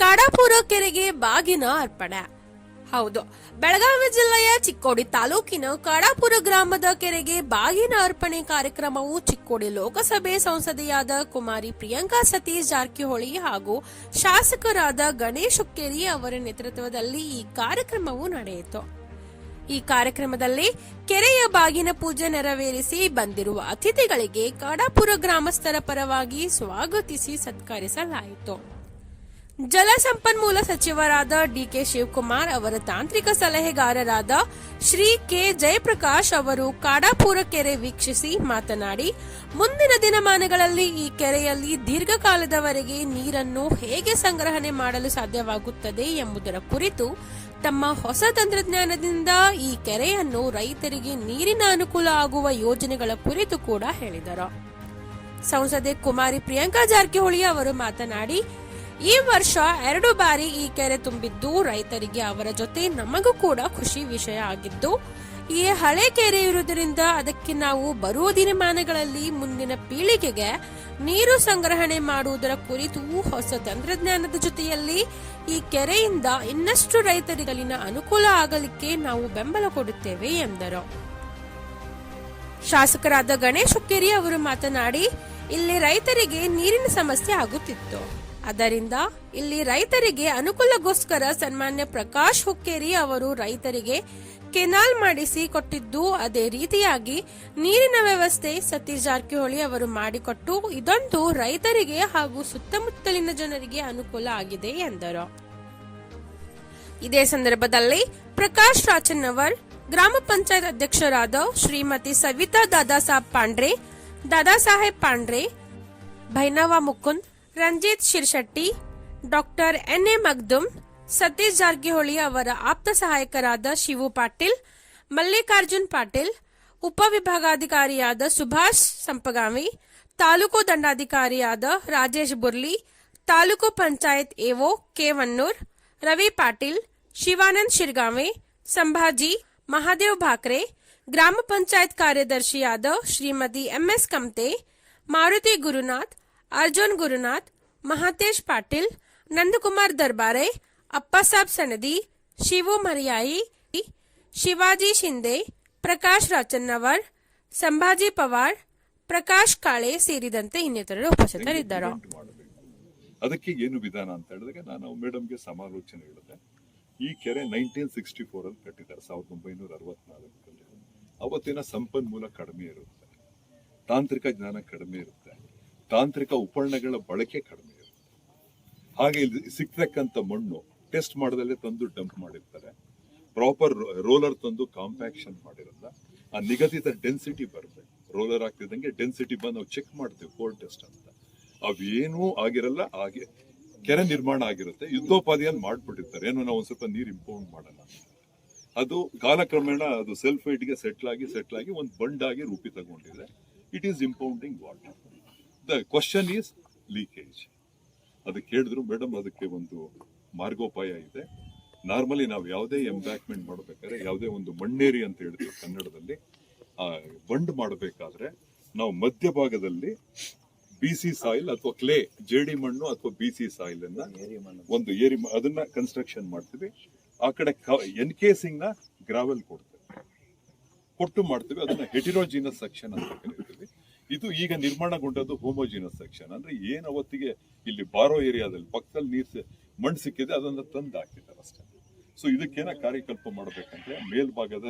ಕಾಡಾಪುರ ಕೆರೆಗೆ ಬಾಗಿನ ಅರ್ಪಣೆ. ಹೌದು, ಬೆಳಗಾವಿ ಜಿಲ್ಲೆಯ ಚಿಕ್ಕೋಡಿ ತಾಲೂಕಿನ ಕಡಾಪುರ ಗ್ರಾಮದ ಕೆರೆಗೆ ಬಾಗಿನ ಅರ್ಪಣೆ ಕಾರ್ಯಕ್ರಮವು ಚಿಕ್ಕೋಡಿ ಲೋಕಸಭೆ ಸಂಸದೆಯಾದ ಕುಮಾರಿ ಪ್ರಿಯಾಂಕಾ ಸತೀಶ್ ಜಾರಕಿಹೊಳಿ ಹಾಗೂ ಶಾಸಕರಾದ ಗಣೇಶ್ ಹುಕ್ಕೇರಿ ಅವರ ನೇತೃತ್ವದಲ್ಲಿ ಈ ಕಾರ್ಯಕ್ರಮವು ನಡೆಯಿತು. ಈ ಕಾರ್ಯಕ್ರಮದಲ್ಲಿ ಕೆರೆಯ ಬಾಗಿನ ಪೂಜೆ ನೆರವೇರಿಸಿ ಬಂದಿರುವ ಅತಿಥಿಗಳಿಗೆ ಕಡಾಪುರ ಗ್ರಾಮಸ್ಥರ ಪರವಾಗಿ ಸ್ವಾಗತಿಸಿ ಸತ್ಕರಿಸಲಾಯಿತು. ಜಲಸಂಪನ್ಮೂಲ ಸಚಿವರಾದ ಡಿಕೆ ಶಿವಕುಮಾರ್ ಅವರ ತಾಂತ್ರಿಕ ಸಲಹೆಗಾರರಾದ ಶ್ರೀ ಕೆ ಜಯಪ್ರಕಾಶ್ ಅವರು ಕಾಡಾಪುರ ಕೆರೆ ವೀಕ್ಷಿಸಿ ಮಾತನಾಡಿ, ಮುಂದಿನ ದಿನಮಾನಗಳಲ್ಲಿ ಈ ಕೆರೆಯಲ್ಲಿ ದೀರ್ಘಕಾಲದವರೆಗೆ ನೀರನ್ನು ಹೇಗೆ ಸಂಗ್ರಹಣೆ ಮಾಡಲು ಸಾಧ್ಯವಾಗುತ್ತದೆ ಎಂಬುದರ ಕುರಿತು ತಮ್ಮ ಹೊಸ ತಂತ್ರಜ್ಞಾನದಿಂದ ಈ ಕೆರೆಯನ್ನು ರೈತರಿಗೆ ನೀರಿನ ಅನುಕೂಲ ಆಗುವ ಯೋಜನೆಗಳ ಕುರಿತು ಕೂಡ ಹೇಳಿದರು. ಸಂಸದೆ ಕುಮಾರಿ ಪ್ರಿಯಾಂಕಾ ಜಾರಕಿಹೊಳಿ ಅವರು ಮಾತನಾಡಿ ಈ ವರ್ಷ ಎರಡು ಬಾರಿ ಈ ಕೆರೆ ತುಂಬಿದ್ದು ರೈತರಿಗೆ ಅವರ ಜೊತೆ ನಮಗೂ ಕೂಡ ಖುಷಿ ವಿಷಯ ಆಗಿದ್ದು, ಈ ಹಳೆ ಕೆರೆ ಇರುವುದರಿಂದ ಅದಕ್ಕೆ ನಾವು ಬರುವ ದಿನಮಾನಗಳಲ್ಲಿ ಮುಂದಿನ ಪೀಳಿಗೆಗೆ ನೀರು ಸಂಗ್ರಹಣೆ ಮಾಡುವುದರ ಕುರಿತು ಹೊಸ ತಂತ್ರಜ್ಞಾನದ ಜೊತೆಯಲ್ಲಿ ಈ ಕೆರೆಯಿಂದ ಇನ್ನಷ್ಟು ರೈತರಿಗಲಿನ ಅನುಕೂಲ ಆಗಲಿಕ್ಕೆ ನಾವು ಬೆಂಬಲ ಕೊಡುತ್ತೇವೆ ಎಂದರು. ಶಾಸಕರಾದ ಗಣೇಶ್ ಹುಕ್ಕೇರಿ ಅವರು ಮಾತನಾಡಿ, ಇಲ್ಲಿ ರೈತರಿಗೆ ನೀರಿನ ಸಮಸ್ಯೆ ಆಗುತ್ತಿತ್ತು. ಅದರಿಂದ ಇಲ್ಲಿ ರೈತರಿಗೆ ಅನುಕೂಲಗೋಸ್ಕರ ಸನ್ಮಾನ್ಯ ಪ್ರಕಾಶ್ ಹುಕ್ಕೇರಿ ಅವರು ರೈತರಿಗೆ ಕೆನಾಲ್ ಮಾಡಿಸಿ ಕೊಟ್ಟಿದ್ದು ಅದೇ ರೀತಿಯಾಗಿ ನೀರಿನ ವ್ಯವಸ್ಥೆ ಸತೀಶ್ ಜಾರಕಿಹೊಳಿ ಅವರು ಮಾಡಿಕೊಟ್ಟು ಇದೊಂದು ರೈತರಿಗೆ ಹಾಗೂ ಸುತ್ತಮುತ್ತಲಿನ ಜನರಿಗೆ ಅನುಕೂಲ ಆಗಿದೆ ಎಂದರು. ಇದೇ ಸಂದರ್ಭದಲ್ಲಿ ಪ್ರಕಾಶ್ ರಾಚನ್ನವರ್, ಗ್ರಾಮ ಪಂಚಾಯತ್ ಅಧ್ಯಕ್ಷರಾದ Shrimati Savita Dada Saheb Pandre Dada Saheb Pandre, ಭೈನವ Mukund Ranjit Shirshetti doctor N A Magdum Satish Jarkiholi ಅವರ ಆಪ್ತ ಸಹಾಯಕರಾದ ಶಿವು ಪಾಟೀಲ್, ಮಲ್ಲಿಕಾರ್ಜುನ್ ಪಾಟೀಲ್, ಉಪವಿಭಾಗಾಧಿಕಾರಿಯಾದ ಸುಭಾಷ್ ಸಂಪಗಾಮಿ, ತಾಲೂಕು ದಂಡಾಧಿಕಾರಿಯಾದ ರಾಜೇಶ್ ಬುರ್ಲಿ, ತಾಲೂಕು ಪಂಚಾಯತ್ ಎಒ ಕೆವನ್ನೂರ್ ರವಿ ಪಾಟೀಲ್, ಶಿವಾನಂದ್ ಶಿರ್ಗಾವೆ ಸಂಭಾಜಿ ಮಹಾದೇವ್ ಭಾಕ್ರೆ, ಗ್ರಾಮ ಪಂಚಾಯತ್ ಕಾರ್ಯದರ್ಶಿಯಾದ ಶ್ರೀಮತಿ ಎಂಎಸ್ ಕಮ್ತೆ, ಮಾರುತಿ ಗುರುನಾಥ್ ಅರ್ಜುನ್ ಗುರುನಾಥ್, ಮಹಾತೇಶ್ ಪಾಟೀಲ್, ನಂದಕುಮಾರ್ ದರ್ಬಾರೆ, ಅಪ್ಪಸಾಬ್ ಸನದಿ, ಶಿವು ಮರಿಯಾಯಿ, ಶಿವಾಜಿ ಶಿಂದೆ, ಪ್ರಕಾಶ್ ರಾಚನ್ನವರ್, ಸಂಭಾಜಿ ಪವಾರ್, ಪ್ರಕಾಶ್ ಕಾಳೆ ಸೇರಿದಂತೆ ಇನ್ನಿತರರು ಉಪಸ್ಥಿತರಿದ್ದರು. ಅದಕ್ಕೆ ಏನು ವಿಧಾನ ಅಂತ ಹೇಳಿದಾಗ ನಾನು ಮೇಡಮ್ಗೆ ಸಮಾಲೋಚನೆ ಹೇಳಿದೆ. ಈ ಕೆರೆ ನೈನ್ಟೀನ್ ಸಿಕ್ಸ್ಟಿ ಫೋರ್ ಅಲ್ಲಿ ಕಟ್ಟಿದ್ದಾರೆ, ಸಾವಿರದ ಒಂಬೈನೂರ ಅರವತ್ನಾಲ್ಕರಲ್ಲಿ ಅವತ್ತಿನ ಸಂಪನ್ಮೂಲ ಕಡಿಮೆ ಇರುತ್ತೆ. ತಾಂತ್ರಿಕ ಜ್ಞಾನ ಕಡಿಮೆ ಇರುತ್ತೆ. ತಾಂತ್ರಿಕ ಉಪಕರಣಗಳ ಬಳಕೆ ಕಡಿಮೆ ಇರುತ್ತೆ. ಹಾಗೆ ಇಲ್ಲಿ ಸಿಕ್ತಕ್ಕಂಥ ಮಣ್ಣು ಟೆಸ್ಟ್ ಮಾಡದಲ್ಲೇ ತಂದು ಡಂಪ್ ಮಾಡಿರ್ತಾರೆ. ಪ್ರಾಪರ್ ರೋಲರ್ ತಂದು ಕಾಂಪ್ಯಾಕ್ಷನ್ ಮಾಡಿರಲ್ಲ, ಆ ನಿಗದಿತ ಡೆನ್ಸಿಟಿ ಬರಬೇಕು ರೋಲರ್ ಆಗ್ತಿದ್ದಂಗೆ ಡೆನ್ಸಿಟಿ ಬಂದು ನಾವು ಚೆಕ್ ಮಾಡ್ತೀವಿ ಕೋಲ್ಡ್ ಟೆಸ್ಟ್ ಅಂತ. ಅವೇನೂ ಆಗಿರಲ್ಲ, ಹಾಗೆ ಕೆರೆ ನಿರ್ಮಾಣ ಆಗಿರುತ್ತೆ. ಯುದ್ಧೋಪಾದಿಯನ್ನು ಮಾಡ್ಬಿಟ್ಟಿರ್ತಾರೆ. ಏನೋ ನಾವು ಒಂದು ಸ್ವಲ್ಪ ನೀರು ಇಂಪೌಂಡ್ ಮಾಡಲ್ಲ ಅದು ಕಾಲಕ್ರಮೇಣ ಅದು ಸೆಲ್ಫೈಟ್ಗೆ ಸೆಟ್ಲ್ ಆಗಿ ಸೆಟ್ಲ್ ಆಗಿ ಒಂದು ಬಂಡಾಗಿ ರೂಪಿ ತಗೊಂಡಿದೆ. It is impounding water the question is leakage ಅದಕ್ಕೆ ಹೇಳಿದ್ರು ಮೇಡಮ್ ಅದಕ್ಕೆ ಒಂದು ಮಾರ್ಗೋಪಾಯ ಇದೆ. ನಾರ್ಮಲಿ ನಾವು ಯಾವುದೇ ಎಂಬ್ಯಾಕ್ಮೆಂಟ್ ಮಾಡಬೇಕಾದ್ರೆ ಯಾವುದೇ ಒಂದು ಮಣ್ಣೇರಿ ಅಂತ ಹೇಳ್ತೀವಿ ಕನ್ನಡದಲ್ಲಿ, ಆ ಬಂಡ್ ಮಾಡಬೇಕಾದ್ರೆ ನಾವು ಮಧ್ಯಭಾಗದಲ್ಲಿ ಬಿ ಸಿ ಸಾಯಿಲ್ ಅಥವಾ ಕ್ಲೇ ಜೇಡಿ ಮಣ್ಣು ಅಥವಾ ಬಿ ಸಿ ಸಾಯಿಲ್ ಅನ್ನ ಒಂದು ಏರಿ ಅದನ್ನ ಕನ್ಸ್ಟ್ರಕ್ಷನ್ ಮಾಡ್ತೀವಿ. ಆ ಕಡೆ ಎನ್ಕೇಸಿಂಗ್ನ ಗ್ರಾವೆಲ್ ಕೊಡ್ತೇವೆ. ಕೊಟ್ಟು ಮಾಡ್ತೀವಿ, ಅದನ್ನ ಹೆಟಿರೋಜಿನಸ್ ಸೆಕ್ಷನ್ ಅಂತ ಕರಿತೀವಿ. ಇದು ಈಗ ನಿರ್ಮಾಣಗೊಂಡದ್ದು ಹೋಮೋಜಿನಸ್ ಸೆಕ್ಷನ್ ಅಂದ್ರೆ ಏನು ಅವತ್ತಿಗೆ ಇಲ್ಲಿ ಬಾರೋ ಏರಿಯಾದಲ್ಲಿ ಪಕ್ಕದಲ್ಲಿ ನೀರು ಮಣ್ಣು ಸಿಕ್ಕಿದೆ, ಅದನ್ನ ತಂದು ಹಾಕಿದ್ದಾರೆ ಅಷ್ಟೇ. ಸೊ ಇದಕ್ಕೇನ ಕಾರ್ಯಕಲ್ಪ ಮಾಡಬೇಕಂದ್ರೆ ಮೇಲ್ಭಾಗದ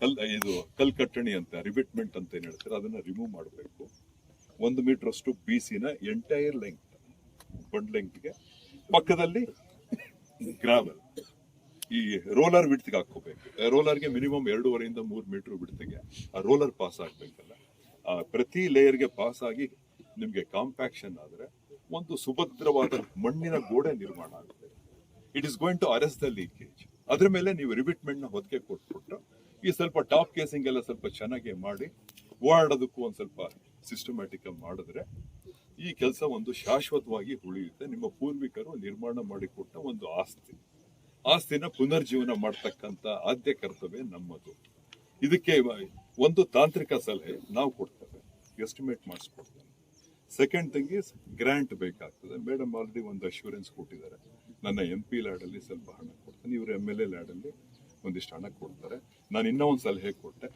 ಕಲ್, ಇದು ಕಲ್ ಕಟ್ಟಣಿ ಅಂತ ರಿಬಿಟ್ಮೆಂಟ್ ಅಂತ ಏನ್ ಹೇಳ್ತಾರೆ, ಅದನ್ನ ರಿಮೂವ್ ಮಾಡಬೇಕು. ಒಂದು ಮೀಟರ್ ಅಷ್ಟು ಬಿ ನ ಎಂಟೈರ್ ಲೆಂತ್ ಬಂಡ್ ಲೆಂತ್ಗೆ ಪಕ್ಕದಲ್ಲಿ ಗ್ರಾವೆಲ್ ಈ ರೋಲರ್ ಬಿಡ್ತಿಗೆ ಹಾಕೋಬೇಕು ರೋಲರ್ಗೆ ಮಿನಿಮಮ್ ಎರಡೂವರೆಯಿಂದ ಮೂರು ಮೀಟರ್ ಬಿಡ್ತಿಗೆ ಆ ರೋಲರ್ ಪಾಸ್ ಆಗ್ಬೇಕಲ್ಲ. ಪ್ರತಿ ಲೇಯರ್ಗೆ ಪಾಸ್ ಆಗಿ ನಿಮಗೆ ಕಾಂಪ್ಯಾಕ್ಷನ್ ಆದರೆ ಒಂದು ಸುಭದ್ರವಾದ ಮಣ್ಣಿನ ಗೋಡೆ ನಿರ್ಮಾಣ ಆಗುತ್ತೆ. It is going to arrest the leakage ಅದ್ರ ಮೇಲೆ ನೀವು ರಿಬಿಟ್ಮೆಂಟ್ನ ಹೊತ್ತಿಗೆ ಕೊಟ್ಬಿಟ್ಟು ಈ ಸ್ವಲ್ಪ ಟಾಪ್ ಕೇಸಿಂಗ್ ಎಲ್ಲ ಸ್ವಲ್ಪ ಚೆನ್ನಾಗಿ ಮಾಡಿ ಓಡಾಡೋದಕ್ಕೂ ಒಂದು ಸ್ವಲ್ಪ ಸಿಸ್ಟಮ್ಯಾಟಿಕ್ ಮಾಡಿದ್ರೆ ಈ ಕೆಲಸ ಒಂದು ಶಾಶ್ವತವಾಗಿ ಉಳಿಯುತ್ತೆ. ನಿಮ್ಮ ಪೂರ್ವಿಕರು ನಿರ್ಮಾಣ ಮಾಡಿಕೊಟ್ಟ ಒಂದು ಆಸ್ತಿ. ಆಸ್ತಿನ ಪುನರ್ಜೀವನ ಮಾಡ್ತಕ್ಕಂಥ ಆದ್ಯ ಕರ್ತವ್ಯ ನಮ್ಮದು. ಇದಕ್ಕೆ ಒಂದು ತಾಂತ್ರಿಕ ಸಲಹೆ ನಾವು ಕೊಡ್ತೇವೆ. ಎಸ್ಟಿಮೇಟ್ ಮಾಡಿಸ್ಕೊಡ್ತೇವೆ. ಸೆಕೆಂಡ್ ಥಿಂಗ್ ಇಸ್ ಗ್ರ್ಯಾಂಟ್ ಬೇಕಾಗ್ತದೆ. ಮೇಡಮ್ ಆಲ್ರೆಡಿ ಒಂದು ಅಶ್ಯೂರೆನ್ಸ್ ಕೊಟ್ಟಿದ್ದಾರೆ. ನನ್ನ ಎಂ ಪಿ ಲ್ಯಾಡಲ್ಲಿ ಸ್ವಲ್ಪ ಹಣ ಕೊಡ್ತೇನೆ. ಇವರು ಎಂ ಎಲ್ ಎ ಲ್ಯಾಡಲ್ಲಿ ಒಂದಿಷ್ಟು ಹಣ ಕೊಡ್ತಾರೆ. ನಾನು ಇನ್ನೂ ಒಂದು ಸಲಹೆ ಕೊಟ್ಟೆ.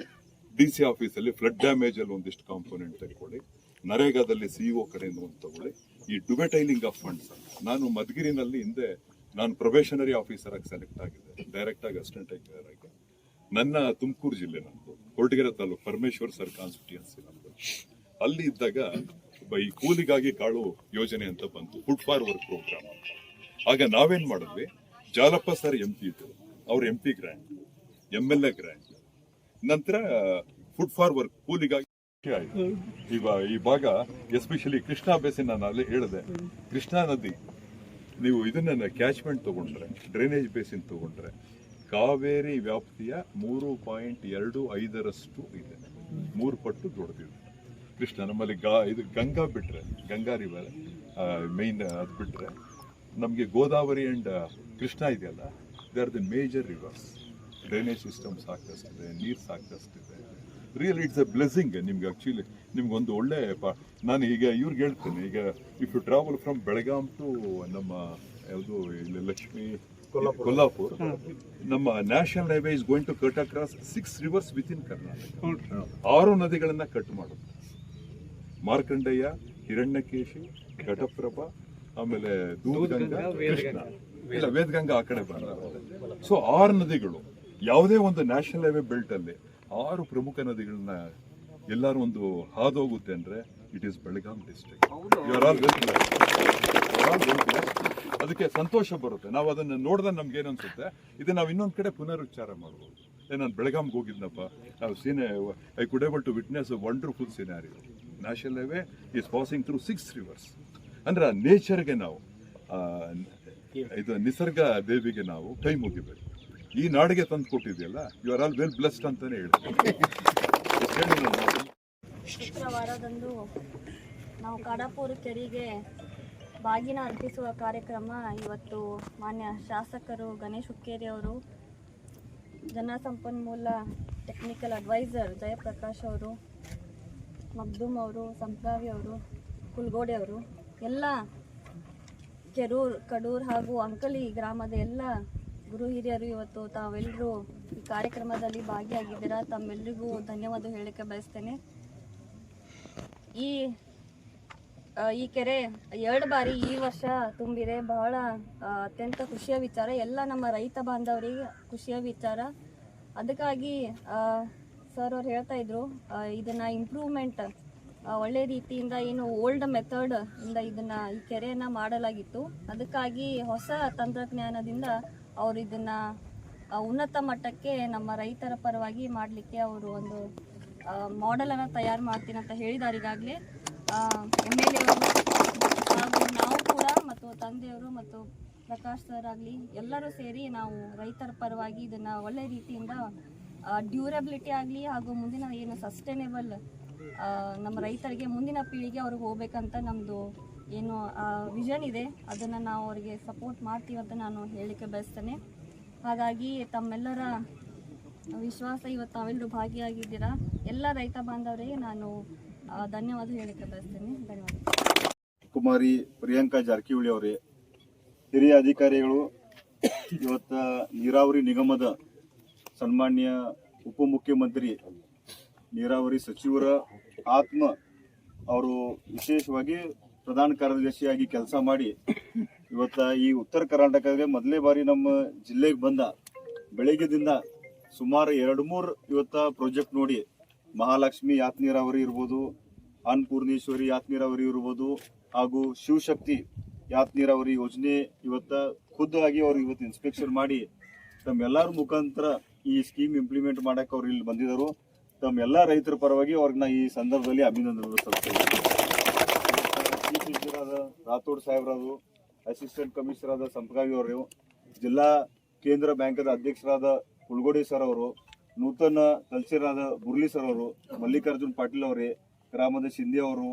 ಡಿ ಸಿ ಆಫೀಸಲ್ಲಿ ಫ್ಲಡ್ ಡ್ಯಾಮೇಜಲ್ಲಿ ಒಂದಿಷ್ಟು ಕಾಂಪೋನೆಂಟ್ ತಗೊಳ್ಳಿ. ನರೇಗಾದಲ್ಲಿ ಸಿ ಒ ಕಡೆಯಿಂದ ಒಂದು ತಗೊಳ್ಳಿ. ಈ ಡುಬೆಟೈಲಿಂಗ್ ಆಫ್ ಫಂಡ್ಸ್ ನಾನು ಮಧುಗಿರಿನಲ್ಲಿ ಹಿಂದೆ ನಾನು ಪ್ರೊಬೇಷನರಿ ಆಫೀಸರ್ ಆಗಿ ಸೆಲೆಕ್ಟ್ ಆಗಿದ್ದೆ. ಡೈರೆಕ್ಟಾಗಿ ಅಸಿಸ್ಟೆಂಟ್ ಆಗಿ. ನನ್ನ ತುಮಕೂರು ಜಿಲ್ಲೆ ನಮ್ದು ಕೊರಟಗೆರೆ ತಾಲೂಕು ಪರಮೇಶ್ವರ್ ಸರ್ ಕಾನ್ಸ್ಟಿಟ್ಯೂನ್ಸಿ ನಮ್ದು ಅಲ್ಲಿ ಇದ್ದಾಗ ಈ ಕೂಲಿಗಾಗಿ ಕಾಳು ಯೋಜನೆ ಅಂತ ಬಂತು ಫುಡ್ ಫಾರ್ ವರ್ಕ್ ಪ್ರೋಗ್ರಾಮ್ ಆಗ ನಾವೇನ್ ಮಾಡಿದ್ವಿ, ಜಾಲಪ್ಪ ಸರ್ ಎಂ ಪಿ ಇದ್ರು, ಅವ್ರ M P grant M L A grant ನಂತರ ಫುಡ್ ಫಾರ್ ವರ್ಕ್ ಕೂಲಿಗಾಗಿ ಆಯ್ತು. ಈಗ ಈ ಭಾಗ ಎಸ್ಪೆಷಲಿ ಕೃಷ್ಣಾ ಬೇಸಿನ್ ನಾನು ಅಲ್ಲಿ ಹೇಳಿದೆ. ಕೃಷ್ಣಾ ನದಿ, ನೀವು ಇದನ್ನ ಕ್ಯಾಚ್ಮೆಂಟ್ ತಗೊಂಡ್ರೆ ಡ್ರೈನೇಜ್ ಬೇಸಿನ್ ತಗೊಂಡ್ರೆ ಕಾವೇರಿ ವ್ಯಾಪ್ತಿಯ ಮೂರು ಪಾಯಿಂಟ್ ಎರಡು ಐದರಷ್ಟು ಇದೆ. ಮೂರು ಪಟ್ಟು ದೊಡ್ಡದಿದೆ. ಕೃಷ್ಣ, ನಮ್ಮಲ್ಲಿ ಗಾ, ಇದು ಗಂಗಾ ಬಿಟ್ಟರೆ ಗಂಗಾ ರಿವರ್ ಮೇಯ್ನ್ ಅದು ಬಿಟ್ಟರೆ ನಮಗೆ ಗೋದಾವರಿ ಅಂಡ್ ಕೃಷ್ಣ ಇದೆಯಲ್ಲ they are the major rivers drainage system ಸಾಕಷ್ಟಿದೆ ನೀರು ಸಾಕಷ್ಟಿದೆ ರಿಯಲ್ ಇಟ್ಸ್ ಎ ಬ್ಲೆಸ್ಸಿಂಗ್ ನಿಮ್ಗೆ ಆಕ್ಚುಲಿ ನಿಮ್ಗೊಂದು ಒಳ್ಳೆ ಪ- ನಾನು ಈಗ ಇವ್ರಿಗೆ ಹೇಳ್ತೇನೆ, ಈಗ if you travel from Belgaum to ನಮ್ಮ, ಯಾವುದು ಇಲ್ಲಿ ಲಕ್ಷ್ಮಿ ಕೊಲ್ಲಾಪುರ್. ನಮ್ಮ national highway is going to cut across six rivers with in Karnataka ಆರು ನದಿಗಳನ್ನ ಕಟ್ ಮಾಡುತ್ತೆ ಮಾರ್ಕಂಡಯ್ಯ ಹಿರಣ್ಯಕೇಶಿ ಘಟಪ್ರಭಾ ಆಮೇಲೆ ಕೃಷ್ಣ. ಇಲ್ಲ ವೇದಗಂಗಾ ಆ ಕಡೆ ಬರಲ್ಲ ಸೊ ಆರು ನದಿಗಳು ಯಾವುದೇ ಒಂದು ನ್ಯಾಷನಲ್ ಹೈವೇ ಬೆಲ್ಟ್ ಅಲ್ಲಿ ಆರು ಪ್ರಮುಖ ನದಿಗಳನ್ನ ಎಲ್ಲರೂ ಒಂದು ಹಾದೋಗುತ್ತೆ ಅಂದ್ರೆ it is Belgaum district you are all ಅದಕ್ಕೆ ಸಂತೋಷ ಬರುತ್ತೆ. ನಾವು ಅದನ್ನ ನೋಡಿದ್ರೆ ನಮ್ಗೆ ಏನ್ ಅನ್ಸುತ್ತೆ? ಇದು ನಾವು ಇನ್ನೊಂದು ಕಡೆ ಪುನರುಚ್ಚಾರ ಮಾಡ್ಬೋದು. ಏ ನಾನು ಬೆಳಗಾಮ್ಗೆ ಹೋಗಿದ್ನಪ್ಪ. ನಾವು seen I could able to witness a wonderful scenery national highway is passing through six rivers ಅಂದ್ರೆ ನೇಚರ್ಗೆ ನಾವು ಆ, ಇದು ನಿಸರ್ಗ ದೇವಿಗೆ ನಾವು ಕೈ ಮುಗಿಬೇಕು ಈ ನಾಡಿಗೆ ತಂದು ಕೊಟ್ಟಿದೆಯಲ್ಲ you are all well blessed ಅಂತಾನೆ ಹೇಳ್ತೀನಿ. ಶುಕ್ರವಾರದಂದು ನಾವು ಕಡಾಪೂರು ಕೆರೆಗೆ ಬಾಗಿನ ಅರ್ಪಿಸುವ ಕಾರ್ಯಕ್ರಮ ಇವತ್ತು ಮಾನ್ಯ ಶಾಸಕರು ಗಣೇಶ್ ಹುಕ್ಕೇರಿ ಅವರು ಜನಸಂಪನ್ಮೂಲ ಟೆಕ್ನಿಕಲ್ ಅಡ್ವೈಸರ್ ಜಯಪ್ರಕಾಶ್ ಅವರು, ಮಗ್ದೂಮ್ ಅವರು ಸಂಪ್ರಾವಿ ಅವರು, ಕುಲ್ಗೋಡೆ ಅವರು, ಎಲ್ಲ ಕೆರೂರ್, ಕಡೂರ್ ಹಾಗೂ ಅಂಕಲಿ ಗ್ರಾಮದ ಎಲ್ಲ ಗುರು ಹಿರಿಯರು ಇವತ್ತು ತಾವೆಲ್ಲರೂ ಈ ಕಾರ್ಯಕ್ರಮದಲ್ಲಿ ಭಾಗಿಯಾಗಿದ್ದೀರಾ. ತಮ್ಮೆಲ್ಲರಿಗೂ ಧನ್ಯವಾದ ಹೇಳಕ್ಕೆ ಬಯಸ್ತೇನೆ. ಈ ಈ ಕೆರೆ ಎರಡು ಬಾರಿ ಈ ವರ್ಷ ತುಂಬಿದೆ. ಬಹಳ ಅತ್ಯಂತ ಖುಷಿಯ ವಿಚಾರ. ಎಲ್ಲ ನಮ್ಮ ರೈತ ಬಾಂಧವರಿಗೆ ಖುಷಿಯ ವಿಚಾರ. ಅದಕ್ಕಾಗಿ ಸರ್ ಅವ್ರು ಹೇಳ್ತಾ ಇದ್ರು ಇದನ್ನ ಇಂಪ್ರೂವ್ಮೆಂಟ್ ಒಳ್ಳೆ ರೀತಿಯಿಂದ ಏನು ಓಲ್ಡ್ ಮೆಥಡ್ ಇಂದ ಇದನ್ನ ಈ ಕೆರೆಯನ್ನ ಮಾಡಲಾಗಿತ್ತು. ಅದಕ್ಕಾಗಿ ಹೊಸ ತಂತ್ರಜ್ಞಾನದಿಂದ ಅವರು ಇದನ್ನ ಉನ್ನತ ಮಟ್ಟಕ್ಕೆ ನಮ್ಮ ರೈತರ ಪರವಾಗಿ ಮಾಡಲಿಕ್ಕೆ ಅವರು ಒಂದು ಮಾಡೆಲನ್ನು ತಯಾರು ಮಾಡ್ತೀನಿ ಅಂತ ಹೇಳಿದ್ದಾರೆ ಈಗಾಗಲೇ ಎಂ ಎಲ್ ಎ ಹಾಗೂ ನಾವು ಕೂಡ ಮತ್ತು ತಂದೆಯವರು ಮತ್ತು ಪ್ರಕಾಶ್ ಸರ್ ಆಗಲಿ ಎಲ್ಲರೂ ಸೇರಿ ನಾವು ರೈತರ ಪರವಾಗಿ ಇದನ್ನು ಒಳ್ಳೆ ರೀತಿಯಿಂದ ಡ್ಯೂರಬಿಲಿಟಿ ಆಗಲಿ ಹಾಗೂ ಮುಂದಿನ ಏನು ಸಸ್ಟೈನೇಬಲ್ ನಮ್ಮ ರೈತರಿಗೆ ಮುಂದಿನ ಪೀಳಿಗೆ ಅವ್ರಿಗೆ ಹೋಗ್ಬೇಕಂತ ನಮ್ಮದು ಏನು ವಿಷನ್ ಇದೆ. ಅದನ್ನು ನಾವು ಅವರಿಗೆ ಸಪೋರ್ಟ್ ಮಾಡ್ತೀವಿ ಅಂತ ನಾನು ಹೇಳಲಿಕ್ಕೆ ಬಯಸ್ತೇನೆ. ಹಾಗಾಗಿ ತಮ್ಮೆಲ್ಲರ ವಿಶ್ವಾಸ ಇವತ್ತು ತಾವೆಲ್ಲರೂ ಭಾಗಿಯಾಗಿದ್ದೀರಾ? ಎಲ್ಲ ರೈತ ಬಾಂಧವರಿಗೆ ನಾನು ಧನ್ಯವಾದ ಹೇಳಿಕೆ ಬಯಸ್ತೇನೆ. ಧನ್ಯವಾದ. ಕುಮಾರಿ ಪ್ರಿಯಾಂಕಾ ಜಾರಕಿಹೊಳಿ ಅವರೇ, ಹಿರಿಯ ಅಧಿಕಾರಿಗಳು, ಇವತ್ತ ನೀರಾವರಿ ನಿಗಮದ ಸನ್ಮಾನ್ಯ ಉಪಮುಖ್ಯಮಂತ್ರಿ, ನೀರಾವರಿ ಸಚಿವರ ಆತ್ಮ ಅವರು ವಿಶೇಷವಾಗಿ ಪ್ರಧಾನ ಕಾರ್ಯದರ್ಶಿಯಾಗಿ ಕೆಲಸ ಮಾಡಿ, ಇವತ್ತ ಈ ಉತ್ತರ ಕರ್ನಾಟಕಕ್ಕೆ ಮೊದಲೇ ಬಾರಿ ನಮ್ಮ ಜಿಲ್ಲೆಗೆ ಬಂದ ಬೆಳಗ್ಗೆದಿಂದ ಸುಮಾರು ಎರಡು ಮೂರು ಇವತ್ತ ಪ್ರಾಜೆಕ್ಟ್ ನೋಡಿ ಮಹಾಲಕ್ಷ್ಮಿ ಯಾತ್ ನೀರಾವರಿ ಇರ್ಬೋದು ಅನ್ನಪೂರ್ಣೇಶ್ವರಿ ಯಾತ್ ನೀರಾವರಿ ಇರ್ಬೋದು ಹಾಗೂ ಶಿವಶಕ್ತಿ ಯಾತ್ ನೀರಾವರಿ ಯೋಜನೆ ಇವತ್ತ ಖುದ್ದಾಗಿ ಅವ್ರು ಇವತ್ತು ಇನ್ಸ್ಪೆಕ್ಷನ್ ಮಾಡಿ ತಮ್ಮೆಲ್ಲರ ಮುಖಾಂತರ ಈ ಸ್ಕೀಮ್ ಇಂಪ್ಲಿಮೆಂಟ್ ಮಾಡಕ್ಕೆ ಅವ್ರು ಇಲ್ಲಿ ಬಂದಿದ್ದರು. ತಮ್ಮೆಲ್ಲ ರೈತರ ಪರವಾಗಿ ಅವ್ರಿಗೆ ಈ ಸಂದರ್ಭದಲ್ಲಿ ಅಭಿನಂದನೆ ಸಲ್ಲಿಸ್ತೇನೆ ರಾಥೋಡ್ ಸಾಹೇಬ್ರದು ಅಸಿಸ್ಟೆಂಟ್ ಕಮಿಷನರ್ ಆದ ಸಂಪಗಾವಿ ಅವರು, ಜಿಲ್ಲಾ ಕೇಂದ್ರ ಬ್ಯಾಂಕದ ಅಧ್ಯಕ್ಷರಾದ ಕುಲ್ಗೋಡಿ ಸರ್ ಅವರು, ನೂತನ ಕಲ್ಚರ್ ಆದ ಸರ್ ಅವರು, ಮಲ್ಲಿಕಾರ್ಜುನ್ ಪಾಟೀಲ್ ಅವರೇ ಗ್ರಾಮದ ಶಿಂದೆ ಅವರು,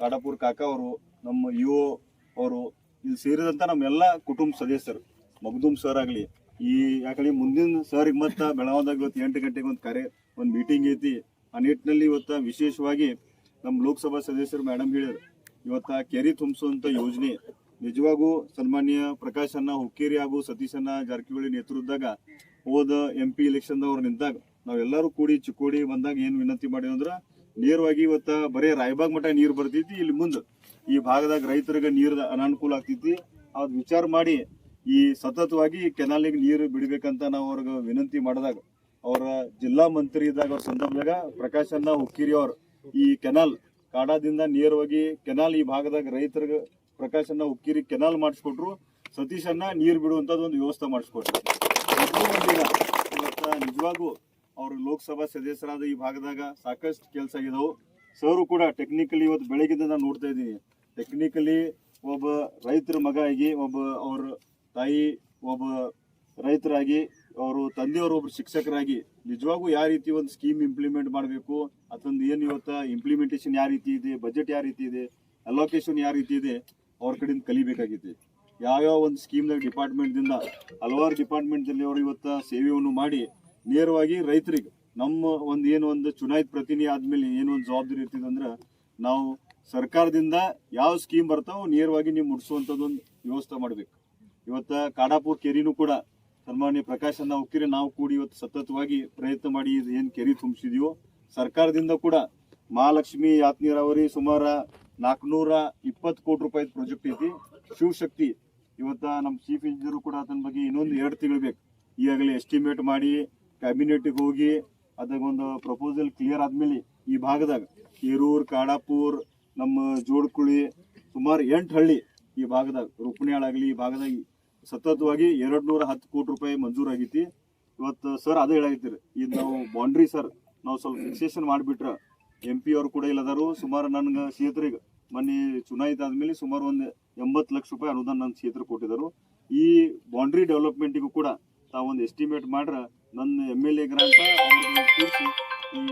ಕಾಡಾಪುರ್ ಕಾಕಾ ಅವರು, ನಮ್ಮ ಯು ಅವರು ಇಲ್ಲಿ ಸೇರಿದಂಥ ನಮ್ಮೆಲ್ಲ ಕುಟುಂಬ ಸದಸ್ಯರು, ಮಗ್ದೂಮ್ ಸರ್ ಆಗಲಿ, ಈ ಯಾಕಂದ್ರೆ ಮುಂದಿನ ಸರ್ ಮತ್ತೆ ಬೆಳಗಾವದಾಗ ಇವತ್ತು ಎಂಟು ಗಂಟೆಗೆ ಒಂದು ಕಾರ್ಯ, ಒಂದು ಮೀಟಿಂಗ್ ಐತಿ. ಆ ನಿಟ್ಟಿನಲ್ಲಿ ಇವತ್ತು ವಿಶೇಷವಾಗಿ ನಮ್ಮ ಲೋಕಸಭಾ ಸದಸ್ಯರು ಮೇಡಮ್ ಹೇಳಿದ್ರು, ಇವತ್ತು ಕೆರೆ ತುಂಬಿಸುವಂಥ ಯೋಜನೆ, ನಿಜವಾಗೂ ಸನ್ಮಾನ್ಯ ಪ್ರಕಾಶ್ ಅನ್ನ ಹುಕ್ಕೇರಿ ಹಾಗೂ ಸತೀಶ್ ಅನ್ನ ಜಾರಕಿಹೊಳಿ ನೇತೃತ್ವದಾಗ ಹೋದ ಎಂ ಪಿ ಎಲೆಕ್ಷನ್ದವ್ರು ನಿಂತಾಗ ನಾವೆಲ್ಲರೂ ಕೂಡಿ ಚಿಕ್ಕೋಡಿ ಬಂದಾಗ ಏನು ವಿನಂತಿ ಮಾಡಿದ್ವಿ ಅಂದ್ರ ನೇರವಾಗಿ ಇವತ್ತ ಬರೀ ರಾಯಬಾಗ್ ಮಠ ನೀರು ಬರ್ತೈತಿ, ಇಲ್ಲಿ ಮುಂದೆ ಈ ಭಾಗದಾಗ ರೈತರಿಗೆ ನೀರ್ ಅನಾನುಕೂಲ ಆಗ್ತೈತಿ. ಅದ್ ವಿಚಾರ ಮಾಡಿ ಈ ಸತತವಾಗಿ ಕೆನಾಲಿಗೆ ನೀರು ಬಿಡಬೇಕಂತ ನಾವು ಅವ್ರಿಗೆ ವಿನಂತಿ ಮಾಡಿದಾಗ, ಅವರ ಜಿಲ್ಲಾ ಮಂತ್ರಿ ಇದ್ದಾಗ, ಅವ್ರ ಸಂದರ್ಭದಾಗ ಪ್ರಕಾಶ್ ಅಣ್ಣ ಹುಕ್ಕೇರಿ ಅವ್ರು ಈ ಕೆನಾಲ್ ಕಾಡಾದಿಂದ ನೇರವಾಗಿ ಕೆನಾಲ್ ಈ ಭಾಗದಾಗ ರೈತರಿಗೆ ಪ್ರಕಾಶ್ ಅಣ್ಣ ಹುಕ್ಕೇರಿ ಕೆನಾಲ್ ಮಾಡಿಸ್ಕೊಟ್ರು, ಸತೀಶ್ ಅಣ್ಣ ನೀರು ಬಿಡುವಂಥದ್ದು ಒಂದು ವ್ಯವಸ್ಥೆ ಮಾಡಿಸ್ಕೊಟ್ರು. ನಿಜವಾಗೂ ಅವ್ರ ಲೋಕಸಭಾ ಸದಸ್ಯರಾದ ಈ ಭಾಗದಾಗ ಸಾಕಷ್ಟು ಕೆಲಸ ಆಗಿದಾವು. ಸರ್ ಕೂಡ ಟೆಕ್ನಿಕಲಿ ಇವತ್ತು ಬೆಳಗಿಂದ ನಾನು ನೋಡ್ತಾ ಇದ್ದೀನಿ. ಟೆಕ್ನಿಕಲಿ ಒಬ್ಬ ರೈತರ ಮಗ ಆಗಿ, ಒಬ್ಬ ಅವ್ರ ತಾಯಿ, ಒಬ್ಬ ರೈತರಾಗಿ, ಅವರು ತಂದೆಯವರು ಒಬ್ಬರು ಶಿಕ್ಷಕರಾಗಿ ನಿಜವಾಗೂ ಯಾವ ರೀತಿ ಒಂದು ಸ್ಕೀಮ್ ಇಂಪ್ಲಿಮೆಂಟ್ ಮಾಡಬೇಕು ಅದೊಂದು ಏನು ಇವತ್ತು ಇಂಪ್ಲಿಮೆಂಟೇಷನ್ ಯಾವ ರೀತಿ ಇದೆ ಬಜೆಟ್ ಯಾವ ರೀತಿ ಇದೆ ಅಲೋಕೇಶನ್ ಯಾವ ರೀತಿ ಇದೆ, ಅವ್ರ ಕಡೆಯಿಂದ ಕಲಿಬೇಕಾಗಿದೆ ಯಾವ್ಯಾವ ಒಂದು ಸ್ಕೀಮ್ದಾಗ ಡಿಪಾರ್ಟ್ಮೆಂಟ್ದಿಂದ ಹಲವಾರು ಡಿಪಾರ್ಟ್ಮೆಂಟ್ದಲ್ಲಿ ಅವರು ಇವತ್ತು ಸೇವೆಯನ್ನು ಮಾಡಿ ನೇರವಾಗಿ ರೈತರಿಗೆ ನಮ್ಮ ಒಂದು ಏನು ಒಂದು ಚುನಾಯಿತ ಪ್ರತಿನಿಧಿ ಆದ್ಮೇಲೆ ಏನು ಒಂದು ಜವಾಬ್ದಾರಿ ಇರ್ತದೆ ಅಂದ್ರೆ ನಾವು ಸರ್ಕಾರದಿಂದ ಯಾವ ಸ್ಕೀಮ್ ಬರ್ತಾವ ನೇರವಾಗಿ ನೀವು ಮುಡಿಸುವಂಥದ್ದೊಂದು ವ್ಯವಸ್ಥೆ ಮಾಡಬೇಕು. ಇವತ್ತ ಕಾಡಾಪುರ್ ಕೆರಿನೂ ಕೂಡ ಸನ್ಮಾನ್ಯ ಪ್ರಕಾಶ್ ಅನ್ನ ಹೋಗ್ತೀರಿ ನಾವು ಕೂಡಿ ಇವತ್ತು ಸತತವಾಗಿ ಪ್ರಯತ್ನ ಮಾಡಿ ಇದು ಏನು ಕೆರಿ ತುಂಬಿಸಿದೀವೋ, ಸರ್ಕಾರದಿಂದ ಕೂಡ ಮಹಾಲಕ್ಷ್ಮಿ ಯಾತ್ ನೀರಾವರಿ ಸುಮಾರ ನಾಲ್ಕುನೂರ ಇಪ್ಪತ್ತು ಕೋಟಿ ರೂಪಾಯಿ ಪ್ರಾಜೆಕ್ಟ್ ಐತಿ. ಶಿವಶಕ್ತಿ ಇವತ್ತ ನಮ್ಮ ಚೀಫ್ ಇಂಜಿನಿಯರ್ ಕೂಡ ಅದನ್ನ ಬಗ್ಗೆ ಇನ್ನೊಂದು ಎರಡು ತಿಂಗಳು ಬೇಕು. ಈಗಾಗಲೇ ಎಸ್ಟಿಮೇಟ್ ಮಾಡಿ ಕ್ಯಾಬಿನೆಟ್ಗೆ ಹೋಗಿ ಅದಾಗೊಂದು ಪ್ರಪೋಸಲ್ ಕ್ಲಿಯರ್ ಆದ್ಮೇಲೆ ಈ ಭಾಗದಾಗ ಹಿರೂರ್ ಕಾಡಾಪುರ್, ನಮ್ಮ ಜೋಡ್ಕುಳಿ, ಸುಮಾರು ಎಂಟು ಹಳ್ಳಿ ಈ ಭಾಗದಾಗ ರೂಪಣಿಯಾಳ ಆಗಲಿ ಈ ಭಾಗದಾಗ ಸತತವಾಗಿ ಎರಡು ನೂರ ಹತ್ತು ಕೋಟಿ ರೂಪಾಯಿ ಮಂಜೂರಾಗೈತಿ ಇವತ್ತು ಸರ್ ಅದೇ ಹೇಳಾಗಿತ್ತೀರಿ ಇದು ನಾವು ಬೌಂಡ್ರಿ ಸರ್, ನಾವು ಸ್ವಲ್ಪ ಫಿಕ್ಸೇಷನ್ ಮಾಡಿಬಿಟ್ರೆ ಎಂ ಪಿ ಅವರು ಕೂಡ ಇಲ್ಲದಾರು, ಸುಮಾರು ನನ್ಗೆ ಕ್ಷೇತ್ರಿಗೆ ಮೊನ್ನೆ ಚುನಾಯಿತ ಆದ್ಮೇಲೆ ಸುಮಾರು ಒಂದು ಎಂಬತ್ತು ಲಕ್ಷ ರೂಪಾಯಿ ಅನುದಾನ ನನ್ನ ಕ್ಷೇತ್ರ ಕೊಟ್ಟಿದ್ದರು ಈ ಬೌಂಡ್ರಿ ಡೆವಲಪ್ಮೆಂಟಿಗೂ ಕೂಡ ತಾವೊಂದು ಎಸ್ಟಿಮೇಟ್ ಮಾಡ್ರ ನನ್ನ ಎಂ ಎಲ್ ಎ ಗ್ರಾಂಟ ಅವ್ರಿಗೆ ಕೂರಿಸಿ ಈ